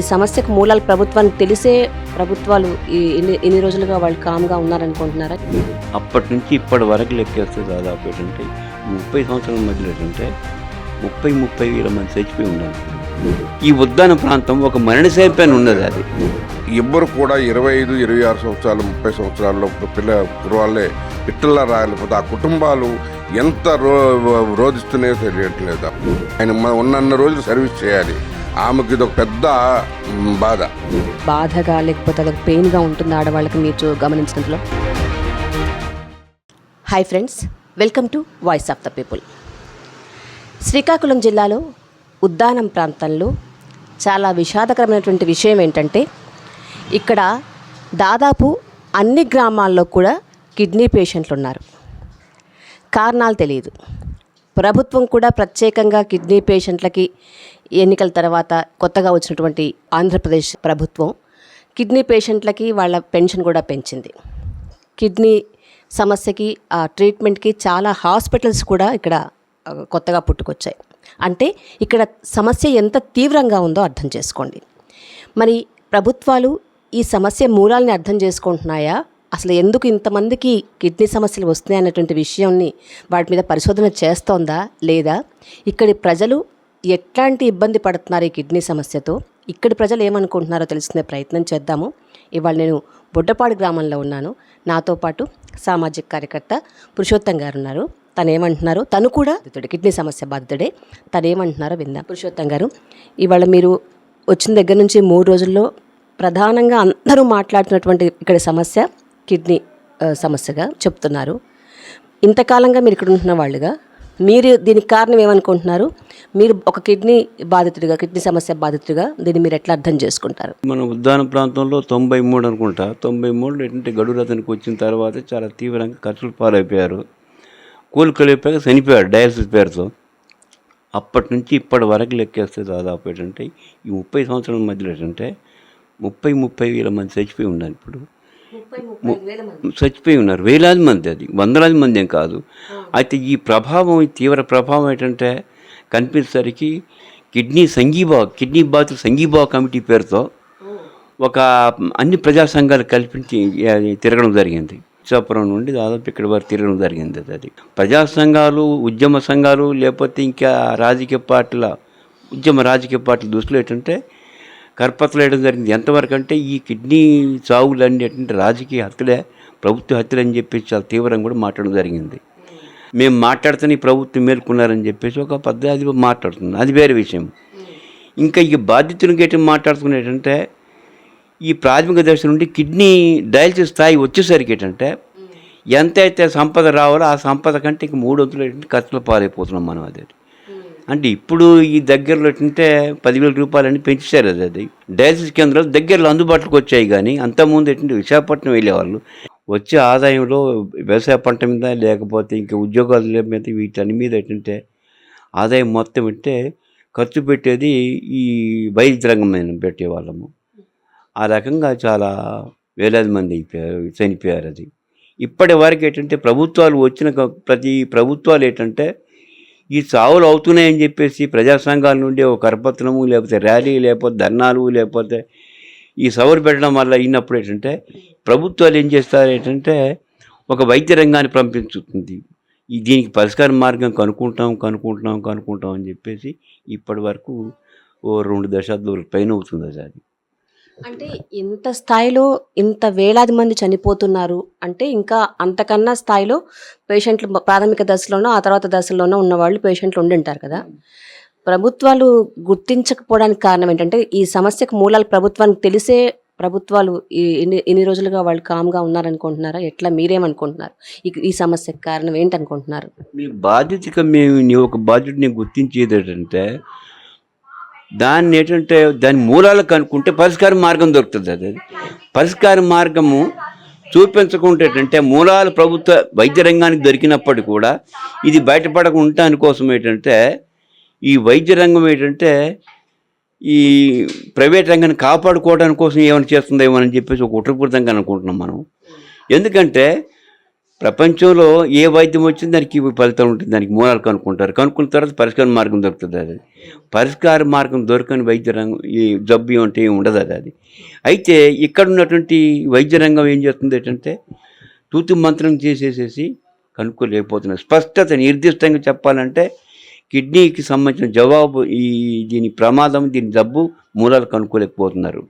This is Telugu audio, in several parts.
సమస్యకు మూలాలు ప్రభుత్వానికి తెలిసే ప్రభుత్వాలు ఈ ఇన్ని ఇన్ని రోజులుగా వాళ్ళు కామ్గా ఉన్నారనుకుంటున్నారా? అప్పటి నుంచి ఇప్పటి వరకు లెక్కేస్తే దాదాపు ఏంటంటే ముప్పై సంవత్సరాల మధ్యలో ఏంటంటే ముప్పై ముప్పై వేల మంది చచ్చిపోయి ఉన్నారు. ఈ ఉద్దాన ప్రాంతం ఒక మరణశైలి పైన ఉన్నది అది. ఎవ్వరు కూడా ఇరవై ఐదు ఇరవై ఆరు సంవత్సరాలు ముప్పై సంవత్సరాల్లో పిల్ల కుర్రాళ్ళే పిట్టల్లా రాయలేకపోతే ఆ కుటుంబాలు ఎంత రో రోధిస్తున్నాయో తెలియట్లేదు. ఆయన మ- ఉన్నన్న రోజులు సర్వీస్ చేయాలి. ఆమెకి ఇది ఒక పెద్ద బాధ. బాధగా లేకపోతే అదొక పెయిన్గా ఉంటుంది ఆడవాళ్ళకి మీరు గమనించినట్లో hi friends welcome to voice of the people Srikakulam జిల్లాలో ఉద్దానం ప్రాంతంలో చాలా విషాదకరమైనటువంటి విషయం ఏంటంటే ఇక్కడ దాదాపు అన్ని గ్రామాల్లో కూడా కిడ్నీ పేషెంట్లు ఉన్నారు కారణాలు తెలియదు. ప్రభుత్వం కూడా ప్రత్యేకంగా కిడ్నీ పేషెంట్లకి ఎన్నికల తర్వాత కొత్తగా వచ్చినటువంటి ఆంధ్రప్రదేశ్ ప్రభుత్వం కిడ్నీ పేషెంట్లకి వాళ్ళ పెన్షన్ కూడా పెంచింది. కిడ్నీ సమస్యకి ఆ ట్రీట్మెంట్కి చాలా హాస్పిటల్స్ కూడా ఇక్కడ కొత్తగా పుట్టుకొచ్చాయి. అంటే ఇక్కడ సమస్య ఎంత తీవ్రంగా ఉందో అర్థం చేసుకోండి. మరి ప్రభుత్వాలు ఈ సమస్య మూలాల్ని అర్థం చేసుకుంటున్నాయా? అసలు ఎందుకు ఇంతమందికి కిడ్నీ సమస్యలు వస్తున్నాయి అన్నటువంటి విషయాన్ని వాటి మీద పరిశోధన చేస్తోందా లేదా? ఇక్కడి ప్రజలు ఎట్లాంటి ఇబ్బంది పడుతున్నారు ఈ కిడ్నీ సమస్యతో? ఇక్కడి ప్రజలు ఏమనుకుంటున్నారో తెలుసుకునే ప్రయత్నం చేద్దాము. ఇవాళ నేను బుడ్డపాడు గ్రామంలో ఉన్నాను. నాతో పాటు సామాజిక కార్యకర్త పురుషోత్తం గారు ఉన్నారు. తను ఏమంటున్నారు తను కూడా బాధితుడే కిడ్నీ సమస్య బాధితుడే. తను ఏమంటున్నారో విందాం. పురుషోత్తం గారు ఇవాళ మీరు వచ్చిన దగ్గర నుంచి మూడు రోజుల్లో ప్రధానంగా అందరూ మాట్లాడుతున్నటువంటి ఇక్కడ సమస్య కిడ్నీ సమస్యగా చెప్తున్నారు. ఇంతకాలంగా మీరు ఇక్కడ ఉంటున్న వాళ్ళుగా మీరు దీనికి కారణం ఏమనుకుంటున్నారు? మీరు ఒక కిడ్నీ బాధితుడిగా కిడ్నీ సమస్య బాధితుడిగా దీన్ని మీరు ఎట్లా అర్థం చేసుకుంటారు? మన ఉద్యాన ప్రాంతంలో తొంభై మూడు అనుకుంటా. తొంభై మూడు ఏంటంటే గడువు అతనికి వచ్చిన తర్వాత చాలా తీవ్రంగా ఖర్చులు పాలైపోయారు. కోలుకోలేకపోయాక చనిపోయాడు డయాలసిస్ పేరుతో. అప్పటి నుంచి ఇప్పటి వరకు లెక్కేస్తే దాదాపు ఏంటంటే ఈ ముప్పై సంవత్సరాల మధ్యలో ఏంటంటే ముప్పై ముప్పై వేల మంది చచ్చిపోయి ఉన్నారు ఇప్పుడు. చచ్చిపోయి ఉన్నారు. వేలాది మంది అది. వందలాది మంది ఏం కాదు. అయితే ఈ ప్రభావం తీవ్ర ప్రభావం ఏంటంటే కనిపించేసరికి కిడ్నీ సంఘీభావ కిడ్నీ బాధితుల సంఘీభావ కమిటీ పేరుతో ఒక అన్ని ప్రజా సంఘాలు కల్పించి తిరగడం జరిగింది. ఇచ్చాపురం నుండి దాదాపు ఇక్కడి వరకు తిరగడం జరిగింది అది. అది ప్రజా సంఘాలు ఉద్యమ సంఘాలు లేకపోతే ఇంకా రాజకీయ పార్టీల ఉద్యమ రాజకీయ పార్టీల దృష్టిలో ఏంటంటే కరపత్రం వేయడం జరిగింది. ఎంతవరకు అంటే ఈ కిడ్నీ చావులు అనేటువంటి రాజకీయ హత్యలే ప్రభుత్వ హత్యలు అని చెప్పేసి చాలా తీవ్రంగా కూడా మాట్లాడడం జరిగింది. మేము మాట్లాడుతున్న ఈ ప్రభుత్వం మేల్కొన్నారని చెప్పేసి ఒక పద్ధతి అది మాట్లాడుతుంది అది వేరే విషయం. ఇంకా ఈ బాధ్యతను గట్టి మాట్లాడుకునేటంటే ఈ ప్రాథమిక దశ నుండి కిడ్నీ డయాలసిస్ స్థాయి వచ్చేసరికి ఏంటంటే ఎంత అయితే సంపద రావాలో ఆ సంపద కంటే ఇంక మూడు వంతులు ఖర్చులు పాలైపోతున్నాం మనం అది అంటే ఇప్పుడు ఈ దగ్గరలో ఏంటంటే పదివేల రూపాయలని పెంచేశారు అది అది. డయాలసిస్ కేంద్రాలు దగ్గరలో అందుబాటులోకి వచ్చాయి కానీ అంతకుముందు ఏంటంటే విశాఖపట్నం వెళ్ళేవాళ్ళు. వచ్చే ఆదాయంలో వ్యవసాయ పంట మీద లేకపోతే ఇంకా ఉద్యోగాల మీద వీటన్ని మీద ఏంటంటే ఆదాయం మొత్తం అంటే ఖర్చు పెట్టేది ఈ వైద్య రంగం మీద పెట్టేవాళ్ళము. ఆ రకంగా చాలా వేలాది మంది అయిపోయారు చనిపోయారు అది. ఇప్పటి వరకు ఏంటంటే ప్రభుత్వాలు వచ్చిన ప్రతి ప్రభుత్వాలు ఏంటంటే ఈ చావులు అవుతున్నాయని చెప్పేసి ప్రజా సంఘాల నుండి ఒక కరపత్రము లేకపోతే ర్యాలీ లేకపోతే ధర్నాలు లేకపోతే ఈ సవరు పెట్టడం వల్ల అయినప్పుడు ఏంటంటే ప్రభుత్వాలు ఏం చేస్తారు ఏంటంటే ఒక వైద్య రంగాన్ని పంపించుతుంది. ఈ దీనికి పరిష్కార మార్గం కనుక్కుంటాం కనుక్కుంటాం కనుక్కుంటాం అని చెప్పేసి ఇప్పటి వరకు ఓ రెండు దశాబ్దాల పైన అవుతుంది అది. అది అంటే ఇంత స్థాయిలో ఇంత వేలాది మంది చనిపోతున్నారు అంటే ఇంకా అంతకన్నా స్థాయిలో పేషెంట్లు ప్రాథమిక దశలోనో ఆ తర్వాత దశలోనో ఉన్న వాళ్ళు పేషెంట్లు ఉండింటారు కదా. ప్రభుత్వాలు గుర్తించకపోవడానికి కారణం ఏంటంటే ఈ సమస్యకు మూలాలు ప్రభుత్వానికి తెలిసే ప్రభుత్వాలు ఎన్ని ఇన్ని ఇన్ని రోజులుగా వాళ్ళు కామ్గా ఉన్నారనుకుంటున్నారా? ఎట్లా మీరేమనుకుంటున్నారు? ఈ ఈ సమస్యకు కారణం ఏంటనుకుంటున్నారు? మీ బాధ్యతగా మేము నీ ఒక బాధ్యతని గుర్తించేది ఏంటంటే దాన్ని ఏంటంటే దాని మూలాలు కనుక్కుంటే పరిష్కార మార్గం దొరుకుతుంది అది. పరిష్కార మార్గము చూపించకుంటేటంటే మూలాలు ప్రభుత్వ వైద్య రంగానికి దొరికినప్పటికీ కూడా ఇది బయటపడకుండా కోసం ఏంటంటే ఈ వైద్య రంగం ఏంటంటే ఈ ప్రైవేట్ రంగాన్ని కాపాడుకోవడానికి కోసం ఏమైనా చేస్తుందేమో అని చెప్పేసి ఒక కుట్రపూరితంగా అనుకుంటున్నాం మనం. ఎందుకంటే ప్రపంచంలో ఏ వైద్యం వచ్చింది దానికి ఫలితం ఉంటుంది దానికి మూలాలు కనుక్కుంటారు. కనుక్కున్న తర్వాత పరిష్కార మార్గం దొరుకుతుంది అది. పరిష్కార మార్గం దొరకని వైద్య రంగం ఈ జబ్బు అంటే ఉండదు అది అది. అయితే ఇక్కడ ఉన్నటువంటి వైద్య రంగం ఏం చేస్తుంది ఏంటంటే తూతు మంత్రం చేసేసేసి కనుక్కోలేకపోతున్నారు. స్పష్టత నిర్దిష్టంగా చెప్పాలంటే కిడ్నీకి సంబంధించిన జవాబు ఈ దీని ప్రమాదం దీని జబ్బు మూలాలు కనుక్కోలేకపోతున్నారు.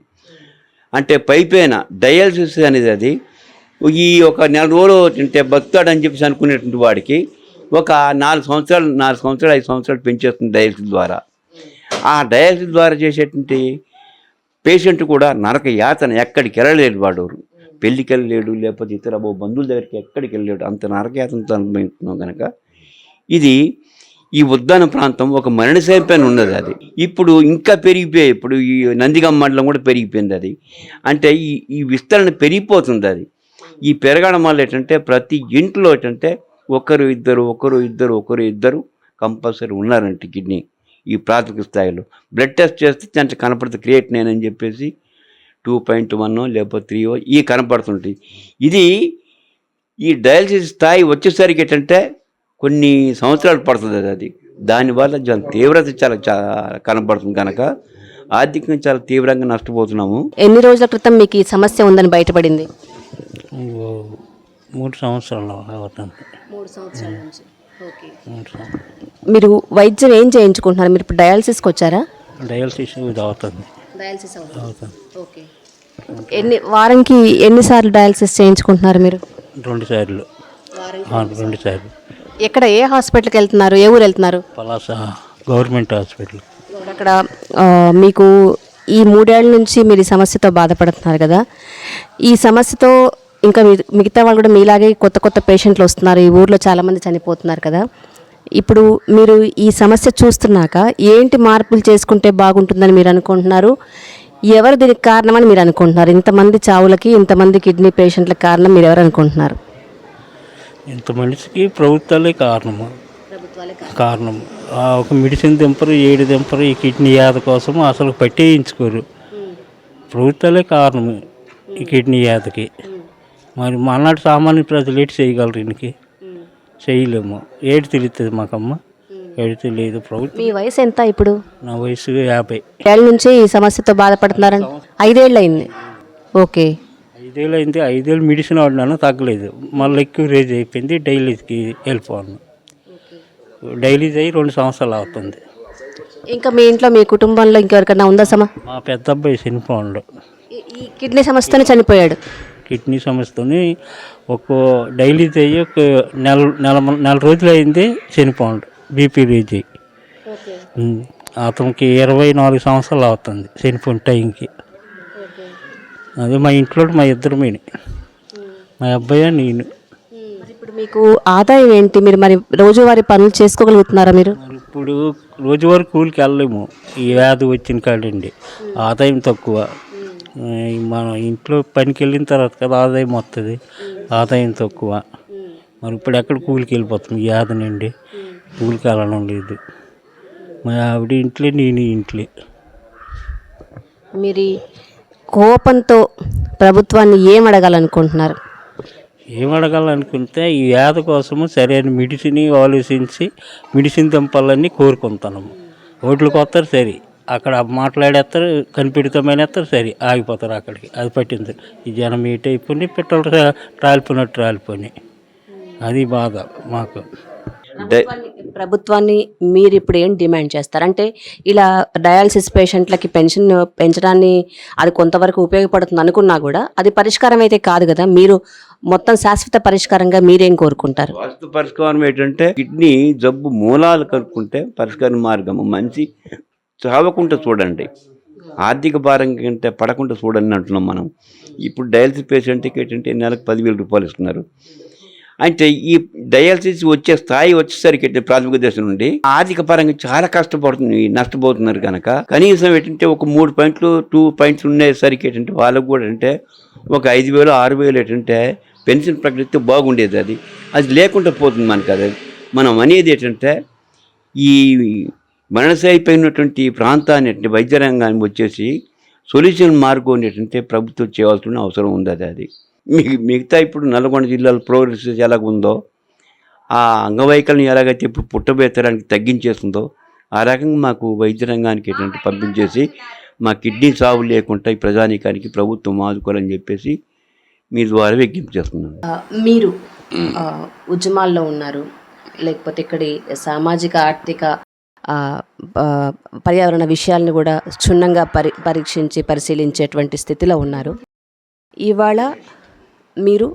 అంటే పైపైన డయాలసిస్ అనేది అది ఈ ఒక నెల రోజులు తింటే బతుకుతాడని చెప్పేసి అనుకునేటువంటి వాడికి ఒక నాలుగు సంవత్సరాలు నాలుగు సంవత్సరాలు ఐదు సంవత్సరాలు పెంచేస్తుంది డయాలసిస్ ద్వారా. ఆ డయాలసిస్ ద్వారా చేసేటువంటి పేషెంట్ కూడా నరక యాతన ఎక్కడికి వెళ్ళలేడు వాడు. పెళ్ళికి వెళ్ళలేడు లేకపోతే ఇతర బంధువుల దగ్గరికి ఎక్కడికి వెళ్ళలేడు. అంత నరక యాతనతో అనుభవిస్తున్నాం కనుక ఇది ఈ ఉద్దాన ప్రాంతం ఒక మరణశైలి పైన ఉన్నది అది. ఇప్పుడు ఇంకా పెరిగిపోయాయి ఇప్పుడు ఈ నందిగం మండలం కూడా పెరిగిపోయింది అది. అంటే ఈ ఈ విస్తరణ పెరిగిపోతుంది అది. ఈ పెరగడం వల్ల ఏంటంటే ప్రతి ఇంట్లో ఏంటంటే ఒకరు ఇద్దరు ఒకరు ఇద్దరు ఒకరు ఇద్దరు కంపల్సరీ ఉన్నారంట కిడ్నీ ఈ ప్రాథమిక స్థాయిలో. బ్లడ్ టెస్ట్ చేస్తే దాంట్లో కనపడుతుంది క్రియేట్ నేనని చెప్పేసి టూ పాయింట్ వన్ లేకపోతే త్రీ ఈ కనపడుతుంటాయి ఇది ఈ డయాలసిస్ స్థాయి వచ్చేసరికి ఏంటంటే కొన్ని సంవత్సరాలు పడుతుంది అది అది. దానివల్ల తీవ్రత చాలా చాలా కనపడుతుంది కనుక ఆర్థికంగా చాలా తీవ్రంగా నష్టపోతున్నాము. ఎన్ని రోజుల క్రితం మీకు ఈ సమస్య ఉందని బయటపడింది? మూడు సంవత్సరాలు అవుతుంది. మూడు సంవత్సరాల నుంచి. ఓకే. మీరు వైద్యం ఏం చేయించుకుంటున్నారు? మీరు ఇప్పుడు డయాలసిస్కి వచ్చారా? డయాలసిస్ ఇది అవుతుంది. డయాలసిస్ అవుతుంది. ఓకే. ఎన్ని వారంకి ఎన్నిసార్లు డయాలసిస్ చేయించుకుంటున్నారు మీరు? రెండు సార్లు. రెండు సార్లు. ఎక్కడ ఏ హాస్పిటల్కి వెళ్తున్నారు? ఏ ఊరు వెళ్తున్నారు? Palasa government hospital. అక్కడ మీకు ఈ మూడేళ్ళ నుంచి మీరు ఈ సమస్యతో బాధపడుతున్నారు కదా. ఈ సమస్యతో ఇంకా మిగతా వాళ్ళు కూడా మీలాగే కొత్త కొత్త పేషెంట్లు వస్తున్నారు. ఈ ఊర్లో చాలామంది చనిపోతున్నారు కదా. ఇప్పుడు మీరు ఈ సమస్య చూస్తున్నాక ఏంటి మార్పులు చేసుకుంటే బాగుంటుందని మీరు అనుకుంటున్నారు? ఎవరు దీనికి కారణమని మీరు అనుకుంటున్నారు? ఇంతమంది చావులకి ఇంతమంది కిడ్నీ పేషెంట్లకు కారణం మీరు ఎవరు అనుకుంటున్నారు? ఇంత మనిషికి ప్రభుత్వాలే కారణము. కారణం. ఆ ఒక మెడిసిన్ దింపరు ఏడు దింపరు ఈ కిడ్నీ యాద కోసం అసలు పట్టేయించుకోరు ప్రభుత్వాలే కారణం ఈ కిడ్నీ యాదకి. మరి మనాటి సామాన్య ప్రజలు ఏంటి చేయగలరు దీనికి చేయలేము. ఏడు తెలుస్తుంది మాకమ్మ? ఏడు తెలియదు. ప్రభుత్వం మీ వయసు ఎంత ఇప్పుడు? నా వయసు యాభై. ఏళ్ళ నుంచి ఈ సమస్యతో బాధపడుతున్నారని ఐదేళ్ళు అయింది ఓకే. ఐదేళ్ళు అయింది ఐదేళ్ళు మెడిసిన్ వాడినాను తగ్గలేదు. మళ్ళీ ఎక్కువ రేజ్ అయిపోయింది డైలీకి వెళ్ళిపోను డైలీస్ అయ్యి రెండు సంవత్సరాలు అవుతుంది. ఇంకా మీ ఇంట్లో మీ కుటుంబంలో ఇంకెవరికైనా ఉందా సమ మా పెద్ద అబ్బాయి చనిపోండు ఈ కిడ్నీ సమస్యతోనే చనిపోయాడు. కిడ్నీ సమస్యతోని ఒక డైలీస్ అయ్యి ఒక నెల నెల నెల రోజులు అయింది చనిపోండు బీపీ రేజ్. అతనికి ఇరవై నాలుగు సంవత్సరాలు అవుతుంది చనిపోయిన టైంకి. అదే మా ఇంట్లో మా ఇద్దరు మీని మా అబ్బాయి నేను. ఇప్పుడు మీకు ఆదాయం ఏంటి? మీరు మరి రోజువారీ పనులు చేసుకోగలుగుతున్నారా మీరు ఇప్పుడు రోజువారీ కూలికి వెళ్ళలేము. ఈ వ్యాధి వచ్చిన కాడండి. ఆదాయం తక్కువ. మనం ఇంట్లో పనికి వెళ్ళిన తర్వాత కదా ఆదాయం వస్తుంది ఆదాయం తక్కువ. మరి ఇప్పుడు ఎక్కడ కూలికి వెళ్ళిపోతాం? ఈ కూలికి వెళ్ళడం లేదు. మా ఆవిడ ఇంట్లో నేను ఇంట్లో. మీరు కోపంతో ప్రభుత్వాన్ని ఏం అడగాలనుకుంటున్నారు? ఏం అడగాలనుకుంటే ఈ వ్యాధి కోసము సరైన మెడిసిన్ ఆలోచించి మెడిసిన్ దింపాలని కోరుకుంటున్నాము. ఓట్లకు వస్తారు సరే. అక్కడ మాట్లాడేస్తారు కనిపెడతామనేస్తారు సరే ఆగిపోతారు అక్కడికి. అది పట్టింది. ఈ జనం ఏట్ అయిపోయి పెట్రోల్ రా- రాలిపోయినట్టు రాలిపోయి అది బాధ మాకు. ప్రభుత్వాన్ని- ప్రభుత్వాన్ని మీరు ఇప్పుడు ఏం డిమాండ్ చేస్తారు? అంటే ఇలా డయాలసిస్ పేషెంట్లకి పెన్షన్ పెంచడాన్ని అది కొంతవరకు ఉపయోగపడుతుంది అనుకున్నా కూడా అది పరిష్కారం అయితే కాదు కదా? మీరు మొత్తం శాశ్వత పరిష్కారంగా మీరేం కోరుకుంటారు? వాస్తు పరిష్కారం ఏంటంటే కిడ్నీ జబ్బు మూలాలు కనుక్కుంటే పరిష్కార మార్గం మంచి చావకుండా చూడండి. ఆర్థిక భారం కంటే పడకుండా చూడండి అంటున్నాం మనం. ఇప్పుడు డయాలసిస్ పేషెంట్కి ఏంటంటే నెలకు పదివేల రూపాయలు ఇస్తున్నారు. అంటే ఈ డయాలసిస్ వచ్చే స్థాయి వచ్చేసరికి ఏంటంటే ప్రాథమిక దశ నుండి? ఆర్థిక పరంగా చాలా కష్టపడుతుంది నష్టపోతున్నారు కనుక. కనీసం ఏంటంటే ఒక మూడు పాయింట్లు టూ పాయింట్స్ ఉండేసరికి ఏంటంటే వాళ్ళకు కూడా అంటే ఒక ఐదు వేలు ఆరు వేలు ఏంటంటే పెన్షన్ ప్రకటిస్తే బాగుండేది అది. అది లేకుండా పోతుంది మనకు అది. మనం అనేది ఏంటంటే ఈ మరణశైపోయినటువంటి ప్రాంతాన్ని అంటే వైద్య రంగాన్ని వచ్చేసి సొల్యూషన్ మార్గం అనేటంటే ప్రభుత్వం చేయాల్సిన అవసరం ఉంది అది అది. మిగి మిగతా ఇప్పుడు నల్గొండ జిల్లాలో ప్రోగ్రెస్ ఎలాగ ఉందో ఆ అంగవైకల్యం ఎలాగైతే ఇప్పుడు పుట్టబెత్తడానికి తగ్గించేస్తుందో ఆ రకంగా మాకు వైద్య రంగానికి ఏంటంటే పంపించేసి మా కిడ్నీ సాగు లేకుండా ఈ ప్రజానీకానికి ప్రభుత్వం ఆదుకోవాలని చెప్పేసి మీ ద్వారా విజ్ఞప్తి చేస్తున్నాను మీరు ఉద్యమాల్లో ఉన్నారు లేకపోతే ఇక్కడి సామాజిక ఆర్థిక పర్యావరణ విషయాలను కూడా క్షుణ్ణంగా పరి పరీక్షించి పరిశీలించేటువంటి స్థితిలో ఉన్నారు. ఇవాళ మీరు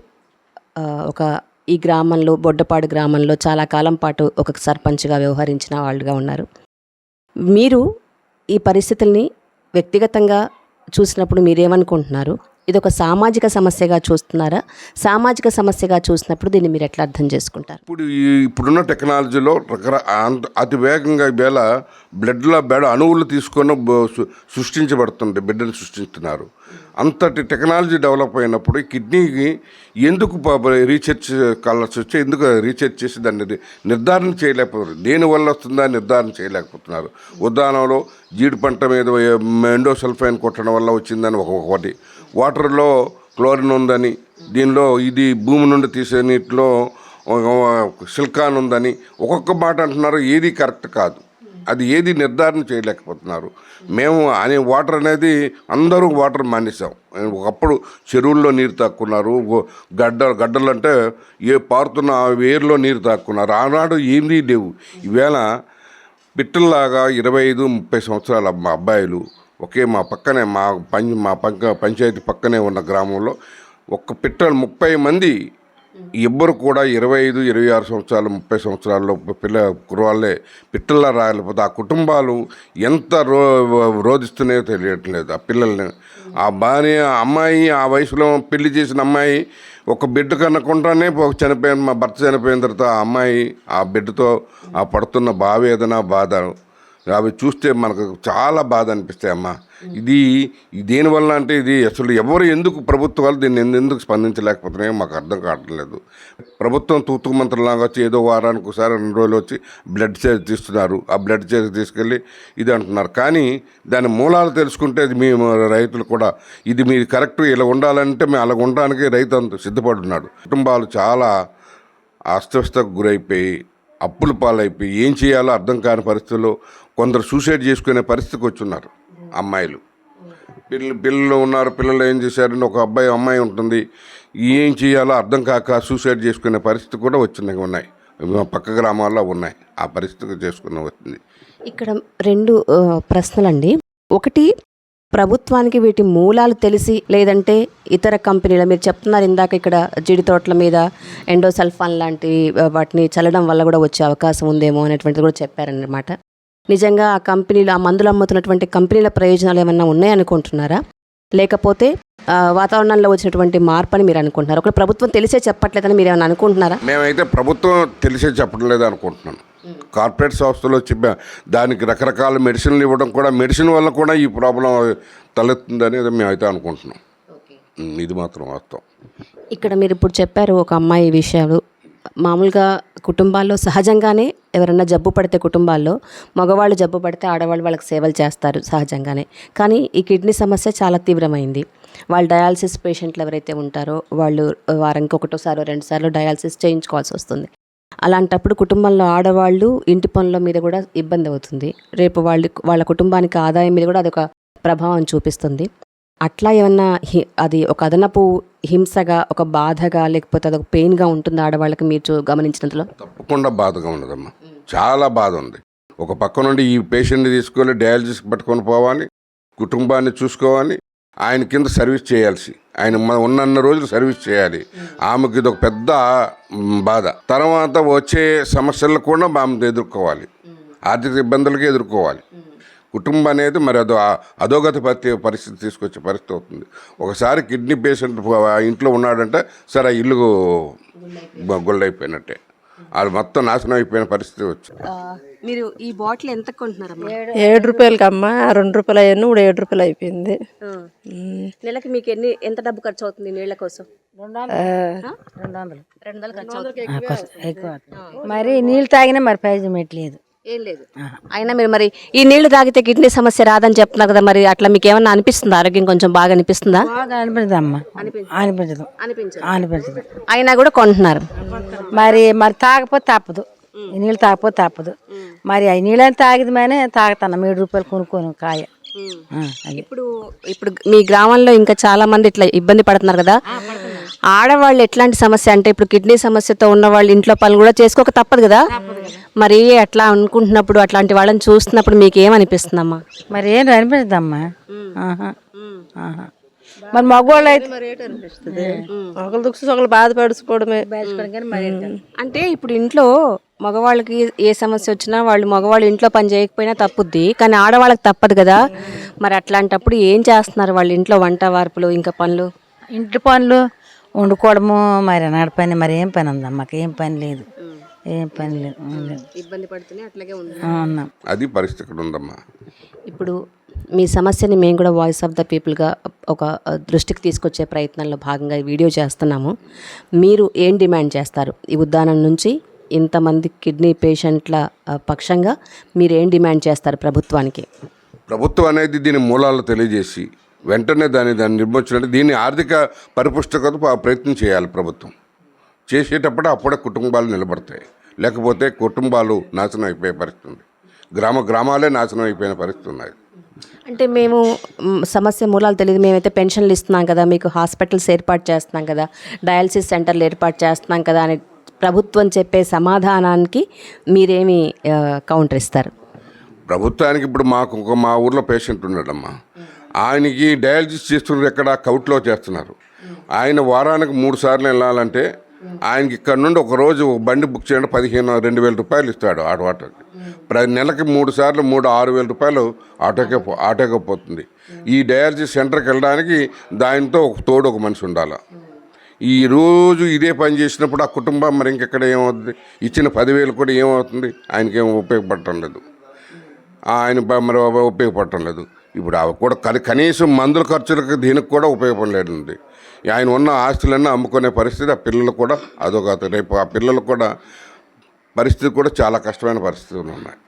ఒక ఈ గ్రామంలో బొడ్డపాడు గ్రామంలో చాలా కాలం పాటు ఒక సర్పంచ్గా వ్యవహరించిన వాళ్ళుగా ఉన్నారు. మీరు ఈ పరిస్థితుల్ని వ్యక్తిగతంగా చూసినప్పుడు మీరేమనుకుంటున్నారు? ఇది ఒక సామాజిక సమస్యగా చూస్తున్నారా? సామాజిక సమస్యగా చూసినప్పుడు దీన్ని మీరు ఎట్లా అర్థం చేసుకుంటారు? ఇప్పుడు ఇప్పుడున్న టెక్నాలజీలో అతి వేగంగా ఈవేళ బ్లడ్లో బెడ అణువులు తీసుకొని సు- సృష్టించబడుతుంది బిడ్డను సృష్టిస్తున్నారు. అంతటి టెక్నాలజీ డెవలప్ అయినప్పుడు కిడ్నీకి ఎందుకు రీసెర్చ్ కావాల్సి వచ్చి ఎందుకు రీసెర్చ్ చేసి దాన్ని నిర్ధారణ చేయలేకపోతున్నారు? దేనివల్ల వస్తుందా నిర్ధారణ చేయలేకపోతున్నారు? ఉదాహరణలో జీడి పంట మీద ఎండోసల్ఫైన్ కొట్టడం వల్ల వచ్చిందని ఒక ఒకటి. వాటర్లో క్లోరిన్ ఉందని దీనిలో ఇది భూమి నుండి తీసే నీటిలో సిల్కాన్ ఉందని ఒక్కొక్క మాట అంటున్నారు ఏది కరెక్ట్ కాదు. అది ఏది నిర్ధారణ చేయలేకపోతున్నారు. మేము అనే వాటర్ అనేది అందరూ వాటర్ మానేసాం ఒకప్పుడు చెరువుల్లో నీరు తాక్కున్నారు గడ్డ గడ్డలు అంటే ఏ పారుతున్న ఆ వేరులో నీరు తాక్కున్నారు. ఆనాడు ఏమీ లేవు. ఈవేళ పిట్టల్లాగా ఇరవై ఐదు ముప్పై సంవత్సరాల మా అబ్బాయిలు ఒకే మా పక్కనే మా పంచ మా పక్క పంచాయతీ పక్కనే ఉన్న గ్రామంలో ఒక్క పిట్టలు ముప్పై మంది ఇబ్బరు కూడా ఇరవై ఐదు ఇరవై ఆరు సంవత్సరాలు ముప్పై సంవత్సరాల్లో పిల్ల కుర్రాళ్ళే పిట్టల్లా రాయలేకపోతే ఆ కుటుంబాలు ఎంత రో రోధిస్తున్నాయో తెలియట్లేదు ఆ పిల్లల్ని. ఆ భార్య ఆ అమ్మాయి ఆ వయసులో పెళ్ళి చేసిన అమ్మాయి ఒక బిడ్డ కనుకుంటానే ఒక చనిపోయిన మా భర్త చనిపోయిన తర్వాత ఆ అమ్మాయి ఆ బిడ్డతో ఆ పడుతున్న భావేదన బాధ అవి చూస్తే మనకు చాలా బాధ అనిపిస్తాయి అమ్మా. ఇది దేనివల్ల అంటే ఇది అసలు ఎవరు ఎందుకు ప్రభుత్వాలు దీన్ని ఎందుకు స్పందించలేకపోతున్నాయో మాకు అర్థం కావట్లేదు. ప్రభుత్వం తూతు మంత్రంలాగా వచ్చి ఏదో వారానికి ఒకసారి రెండు రోజులు వచ్చి బ్లడ్ చేసి తీస్తున్నారు. ఆ బ్లడ్ చేసి తీసుకెళ్ళి ఇది అంటున్నారు. కానీ దాని మూలాలు తెలుసుకుంటే అది మేము రైతులు కూడా ఇది మీరు కరెక్ట్ ఇలా ఉండాలంటే మేము అలా ఉండడానికి రైతు అంత సిద్ధపడున్నాడు కుటుంబాలు చాలా అస్తవ్యస్తకు గురైపోయి అప్పుల పాలైపోయి ఏం చేయాలో అర్థం కాని పరిస్థితుల్లో కొందరు సూసైడ్ చేసుకునే పరిస్థితికి వచ్చున్నారు అమ్మాయిలు. పిల్లలు పిల్లలు ఉన్నారు పిల్లలు ఏం చేశారని ఒక అబ్బాయి అమ్మాయి ఉంటుంది. ఏం చేయాలో అర్థం కాక సూసైడ్ చేసుకునే పరిస్థితి కూడా వచ్చినాయి ఉన్నాయి. పక్క గ్రామాల్లో ఉన్నాయి. ఆ పరిస్థితి చేసుకుని వచ్చింది. ఇక్కడ రెండు ప్రశ్నలు ప్రశ్నలండి. ఒకటి ప్రభుత్వానికి వీటి మూలాలు తెలిసి లేదంటే ఇతర కంపెనీల మీరు చెప్తున్నారు ఇందాక ఇక్కడ జీడి తోటల మీద ఎండోసల్ఫాన్ లాంటి వాటిని చల్లడం వల్ల కూడా వచ్చే అవకాశం ఉందేమో అనేటువంటిది కూడా చెప్పారనమాట నిజంగా ఆ కంపెనీలు ఆ మందులు అమ్ముతున్నటువంటి కంపెనీల ప్రయోజనాలు ఏమన్నా ఉన్నాయనుకుంటున్నారా? లేకపోతే వాతావరణంలో వచ్చినటువంటి మార్పు అని మీరు అనుకుంటున్నారు? ఒకటి ప్రభుత్వం తెలిసే చెప్పట్లేదని మీరు ఏమైనా అనుకుంటున్నారా? మేమైతే ప్రభుత్వం తెలిసే చెప్పట్లేదు అనుకుంటున్నాను కార్పొరేట్ సంస్థలు వచ్చి దానికి రకరకాల మెడిసిన్లు ఇవ్వడం కూడా మెడిసిన్ వల్ల కూడా ఈ ప్రాబ్లం తలెత్తుందని మేమైతే అనుకుంటున్నాం. ఇది మాత్రం వాస్తవం. ఇక్కడ మీరు ఇప్పుడు చెప్పారు ఒక అమ్మాయి విషయాలు. మామూలుగా కుటుంబాల్లో సహజంగానే ఎవరైనా జబ్బు పడితే కుటుంబాల్లో మగవాళ్ళు జబ్బు పడితే ఆడవాళ్ళు వాళ్ళకి సేవలు చేస్తారు సహజంగానే. కానీ ఈ కిడ్నీ సమస్య చాలా తీవ్రమైంది. వాళ్ళు డయాలసిస్ పేషెంట్లు ఎవరైతే ఉంటారో వాళ్ళు వారానికి ఒకటోసారి రెండు సార్లు డయాలసిస్ చేయించుకోవాల్సి వస్తుంది. అలాంటప్పుడు కుటుంబంలో ఆడవాళ్ళు ఇంటి పనుల మీద కూడా ఇబ్బంది అవుతుంది. రేపు వాళ్ళ వాళ్ళ కుటుంబానికి ఆదాయం మీద కూడా అదొక ప్రభావం చూపిస్తుంది. అట్లా ఏమన్నా హి- అది ఒక అదనపు హింసగా ఒక బాధగా లేకపోతే అదొక పెయిన్గా ఉంటుంది ఆడవాళ్ళకి మీరు గమనించినంతలో తప్పకుండా బాధగా ఉన్నదమ్మా చాలా బాధ ఉంది. ఒక పక్క నుండి ఈ పేషెంట్ని తీసుకొని డయాలసిస్ పట్టుకొని పోవాలి కుటుంబాన్ని చూసుకోవాలి ఆయన కింద సర్వీస్ చేయాల్సి ఆయన ఉన్నన్న రోజులు సర్వీస్ చేయాలి. ఆమెకి ఇది ఒక పెద్ద బాధ. తర్వాత వచ్చే సమస్యలను కూడా ఆమె ఎదుర్కోవాలి. ఆర్థిక ఇబ్బందులకి ఎదుర్కోవాలి. కుటుంబం అనేది మరి అదో అధోగతి పత్తి పరిస్థితి తీసుకొచ్చే పరిస్థితి అవుతుంది. ఒకసారి కిడ్నీ పేషెంట్ ఆ ఇంట్లో ఉన్నాడంటే సరే ఆ ఇల్లు గుళ్ళైపోయినట్టే. అది మొత్తం నాశనం అయిపోయిన పరిస్థితి వచ్చింది మీరు ఈ బాటిల్ ఎంత కొంటున్నారమ్మా? ఏడు రూపాయలకి అమ్మ రెండు రూపాయలు అయ్యాను ఇప్పుడు ఏడు రూపాయలు అయిపోయింది నెలకి మీకు ఎన్ని ఎంత డబ్బు ఖర్చు అవుతుంది నీళ్ళ కోసం? ఆ, రెండు వందలు. ఖర్చు అవుతుంది. ఎక్కువ మరి నీళ్ళు తాగినా మరి ప్రయోజనం ఎట్లేదు ఏం లేదు. అయినా మీరు మరి ఈ నీళ్ళు తాగితే కిడ్నీ సమస్య రాదని చెప్తున్నారు కదా మరి అట్లా మీకు ఏమన్నా అనిపిస్తుందా? ఆరోగ్యం కొంచెం బాగా అనిపిస్తుందా? బాగా అనిపించదు. అమ్మ అనిపించదు. అనిపించదు. అయినా కూడా కొంటున్నారు. మరి మరి తాగపోతే తప్పదు. నీళ్ళు తాగపోతే తప్పదు మరి ఈ నీళ్ళని తాగిది మేనే తాగుతాను. మూడు రూపాయలు కొనుక్కోను కాయ. ఇప్పుడు ఇప్పుడు మీ గ్రామంలో ఇంకా చాలా మంది ఇట్లా ఇబ్బంది పడుతున్నారు కదా? ఆడవాళ్ళు ఎట్లాంటి సమస్య? అంటే ఇప్పుడు కిడ్నీ సమస్యతో ఉన్న వాళ్ళు ఇంట్లో పనులు కూడా చేసుకోక తప్పదు కదా? మరి అట్లా అనుకుంటున్నప్పుడు అట్లాంటి వాళ్ళని చూస్తున్నప్పుడు మీకు ఏమనిపిస్తుందమ్మా? మరి ఏం. ఆహా. మరి మగవాళ్ళు అయితే ఒకరు దుఃఖి ఒకరు బాధపడుచుకోవడమే. అంటే ఇప్పుడు ఇంట్లో మగవాళ్ళకి ఏ సమస్య వచ్చినా వాళ్ళు మగవాళ్ళు ఇంట్లో పని చేయకపోయినా తప్పుద్ది. కానీ ఆడవాళ్ళకి తప్పదు కదా. మరి అట్లాంటప్పుడు ఏం చేస్తున్నారు వాళ్ళు ఇంట్లో వంట వార్పులు ఇంకా పనులు? ఇంటి పనులు వండుకోవడము మరి నాడు పని మరి ఏం పని ఉంది అమ్మకి ఏం పని లేదు. ఏం పని లేదు. ఇబ్బంది పడుతూనే అట్లాగే ఉంది. ఉన్నాం అది పరిస్థితి ఉందమ్మా. ఇప్పుడు మీ సమస్యని మేము కూడా వాయిస్ ఆఫ్ ద పీపుల్గా ఒక దృష్టికి తీసుకొచ్చే ప్రయత్నంలో భాగంగా ఈ వీడియో చేస్తున్నాము. మీరు ఏం డిమాండ్ చేస్తారు? ఈ ఉద్దానం నుంచి ఇంతమంది కిడ్నీ పేషెంట్ల పక్షంగా మీరు ఏం డిమాండ్ చేస్తారు ప్రభుత్వానికి? ప్రభుత్వం అనేది దీని మూలాలు తెలియజేసి వెంటనే దాన్ని దాన్ని నిర్మించినట్టు దీన్ని ఆర్థిక పరిపుష్టకత ప్రయత్నం చేయాలి ప్రభుత్వం. చేసేటప్పుడు అప్పుడే కుటుంబాలు నిలబడతాయి. లేకపోతే కుటుంబాలు నాశనం అయిపోయే పరిస్థితి ఉంది గ్రామ గ్రామాలే నాశనం అయిపోయిన పరిస్థితి ఉన్నాయి. అంటే మేము సమస్య మూలాలు తెలియదు. మేమైతే పెన్షన్లు ఇస్తున్నాం కదా మీకు హాస్పిటల్స్ ఏర్పాటు చేస్తున్నాం కదా డయాలసిస్ సెంటర్లు ఏర్పాటు చేస్తున్నాం కదా అని ప్రభుత్వం చెప్పే సమాధానానికి మీరేమి కౌంటర్ ఇస్తారు? ప్రభుత్వానికి ఇప్పుడు మాకు ఒక మా ఊర్లో పేషెంట్ ఉన్నాడమ్మా. ఆయనకి డయాలసిస్ చేస్తున్నారు ఎక్కడ? కౌట్లో చేస్తున్నారు. ఆయన వారానికి మూడు సార్లు వెళ్ళాలంటే ఆయనకి ఇక్కడ నుండి ఒక రోజు బండి బుక్ చేయండి పదిహేను రెండు వేల రూపాయలు ఇస్తాడు ఆటో ఆటోకి. ప్రతి నెలకి మూడు సార్లు మూడు ఆరు వేల రూపాయలు ఆటోకే ఆటోకే పోతుంది. ఈ డయాలసిస్ సెంటర్కి వెళ్ళడానికి దానితో ఒక తోడు ఒక మనిషి ఉండాలి. ఈ రోజు ఇదే పని చేసినప్పుడు ఆ కుటుంబం మరి ఇంకెక్కడ ఏమవుతుంది? ఇచ్చిన పదివేలు కూడా ఏమవుతుంది? ఆయనకి ఏం ఉపయోగపడటం లేదు. ఆయన మరి ఉపయోగపడటం లేదు. ఇప్పుడు అవి కూడా కనీసం మందుల ఖర్చులకు దీనికి కూడా ఉపయోగపడలేదు ఆయన ఉన్న ఆస్తులన్నీ అమ్ముకునే పరిస్థితి ఆ పిల్లలు కూడా అదొక రేపు ఆ పిల్లలు కూడా పరిస్థితి కూడా చాలా కష్టమైన పరిస్థితులు ఉన్నాయి.